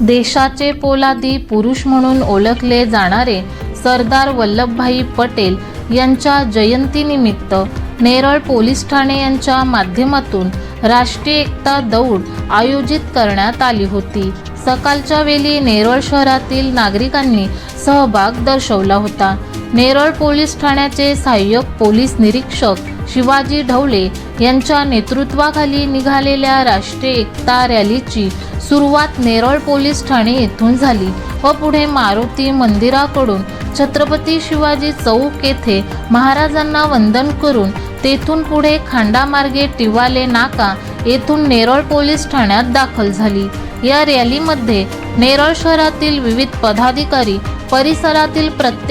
देशाचे पोलादी पुरुष म्हणून ओळखले जाणारे सरदार वल्लभभाई पटेल यांच्या जयंतीनिमित्त नेरळ पोलीस ठाणे यांच्या माध्यमातून राष्ट्रीय एकता दौड आयोजित करण्यात आली होती. सकाळच्या वेळी नेरळ शहरातील नागरिकांनी सहभाग दर्शवला होता. नेरळ पोलीस ठाण्याचे सहाय्यक पोलीस निरीक्षक शिवाजी ढवळे यांच्या नेतृत्वाखाली निघालेल्या राष्ट्रीय एकता रॅलीची सुरुवात नेरळ पोलीस ठाणे येथून झाली व पुढे मारुती मंदिराकडून छत्रपती शिवाजी चौक येथे महाराजांना वंदन करून तेथून पुढे खांडामार्गे टिवाले नाका येथून नेरळ पोलीस ठाण्यात दाखल झाली. या रॅलीमध्ये नेरळ शहरातील विविध पदाधिकारी परिसरातील प्रत्येक